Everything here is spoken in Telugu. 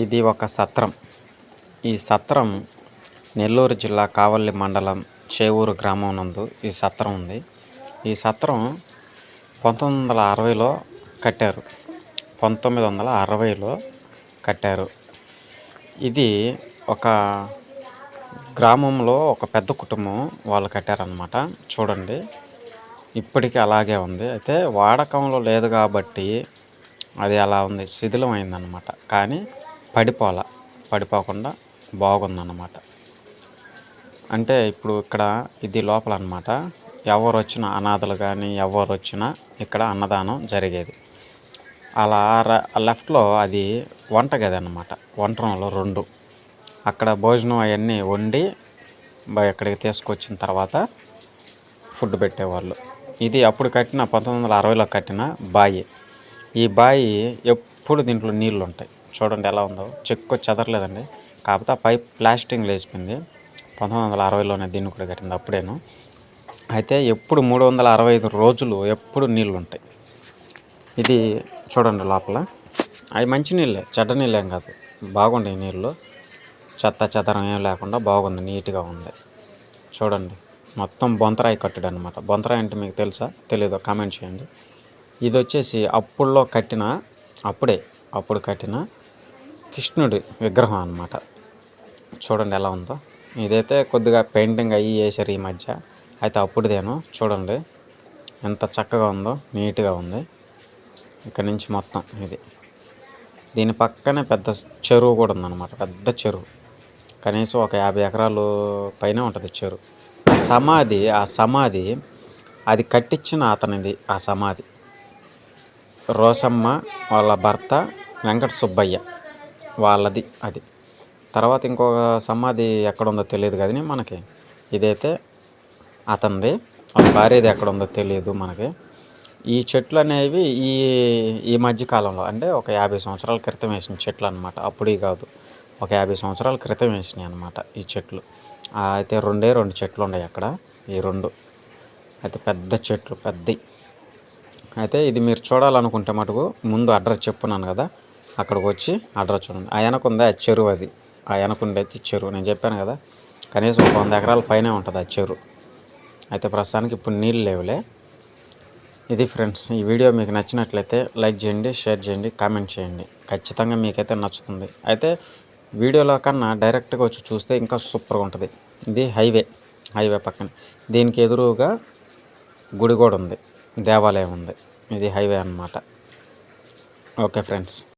ఇది ఒక సత్రం. ఈ సత్రం నెల్లూరు జిల్లా కావల్లి మండలం చేవూరు గ్రామం నందు ఈ సత్రం ఉంది. ఈ సత్రం పంతొమ్మిది వందల అరవైలో కట్టారు. పంతొమ్మిది వందల అరవైలో కట్టారు. ఇది ఒక గ్రామంలో ఒక పెద్ద కుటుంబం వాళ్ళు కట్టారనమాట చూడండి. ఇప్పటికీ అలాగే ఉంది. అయితే వాడకంలో లేదు కాబట్టి అది అలా ఉంది. శిథిలం అయిందనమాట కానీ పడిపోల పడిపోకుండా బాగుందన్నమాట. అంటే ఇప్పుడు ఇక్కడ ఇది లోపల అనమాట ఎవరు వచ్చిన అనాథలు కానీ ఎవరు వచ్చినా ఇక్కడ అన్నదానం జరిగేది. అలా లెఫ్ట్లో అది వంటగది అనమాట వంట రూమ్లో రెండు. అక్కడ భోజనం అవన్నీ వండి ఇక్కడికి తీసుకొచ్చిన తర్వాత ఫుడ్ పెట్టేవాళ్ళు. ఇది అప్పుడు కట్టిన పంతొమ్మిది వందల అరవైలో కట్టిన బాయి. ఈ బాయి ఎప్పుడు దీంట్లో నీళ్ళు ఉంటాయి చూడండి ఎలా ఉందో. చెక్కు చెదరలేదండి. కాకపోతే ఆ పైప్ ప్లాస్టింగ్ లేచిపోయింది పంతొమ్మిది వందల అరవైలోనే దీన్ని కూడా కట్టింది అప్పుడేను. అయితే ఎప్పుడు మూడు వందల అరవై ఐదు రోజులు ఎప్పుడు నీళ్ళు ఉంటాయి ఇది చూడండి లోపల. అవి మంచి నీళ్ళే చెడ్డ నీళ్ళు ఏం కాదు. బాగుండే నీళ్ళు. చెత్త చెదరం ఏం లేకుండా బాగుంది నీట్గా ఉంది. చూడండి. మొత్తం బొంతరాయి కట్టడం అనమాట బొంతరాయి అంటే మీకు తెలుసా? తెలీదో? కామెంట్ చేయండి. ఇది వచ్చేసి అప్పుల్లో కట్టిన అప్పుడే అప్పుడు కట్టిన కృష్ణుడి విగ్రహం అనమాట చూడండి ఎలా ఉందో. ఇదైతే కొద్దిగా పెయింటింగ్ అయ్యి వేసారు ఈ మధ్య. అయితే అప్పుడుదేను చూడండి. ఎంత చక్కగా ఉందో నీట్గా ఉంది. ఇక్కడ నుంచి మొత్తం ఇది. దీని పక్కనే పెద్ద చెరువు కూడా ఉందన్నమాట. పెద్ద చెరువు. కనీసం ఒక యాభై ఎకరాలు పైన ఉంటుంది చెరువు. సమాధి ఆ సమాధి అది కట్టించిన అతనిది ఆ సమాధి. రోసమ్మ వాళ్ళ భర్త వెంకట సుబ్బయ్య. వాళ్ళది అది. తర్వాత ఇంకొక సమాధి ఎక్కడుందో తెలియదు కానీ మనకి. ఇదైతే అతనిది వాళ్ళ భార్యది ఎక్కడ ఉందో తెలియదు మనకి. ఈ చెట్లు అనేవి ఈ ఈ మధ్యకాలంలో అంటే ఒక యాభై సంవత్సరాల క్రితం వేసిన చెట్లు అనమాట అప్పుడే కాదు ఒక యాభై సంవత్సరాల క్రితం వేసినాయి అనమాట ఈ చెట్లు. అయితే రెండే రెండు చెట్లు ఉన్నాయి అక్కడ ఈ రెండు. అయితే పెద్ద చెట్లు పెద్దవి అయితే ఇది మీరు చూడాలనుకుంటే మటుకు ముందు అడ్రస్ చెప్పున్నాను కదా అక్కడికి వచ్చి అడ్రస్ చూడండి. ఆ వెనకుంది ఆ చెరువు అది. ఆ వెనకుండేది చెరువు. నేను చెప్పాను కదా కనీసం ఒక వంద ఎకరాల పైనే ఉంటుంది ఆ చెరువు. అయితే ప్రస్తుతానికి ఇప్పుడు నీళ్ళు లేవులే. ఇది ఫ్రెండ్స్ ఈ వీడియో మీకు నచ్చినట్లయితే లైక్ చేయండి షేర్ చేయండి కామెంట్ చేయండి. ఖచ్చితంగా మీకైతే నచ్చుతుంది. అయితే వీడియోలో కన్నా డైరెక్ట్గా వచ్చి చూస్తే ఇంకా సూపర్గా ఉంటుంది. ఇది హైవే హైవే పక్కన. దీనికి ఎదురుగా గుడి కూడా ఉంది దేవాలయం ఉంది. ఇది హైవే అన్నమాట. Okay friends.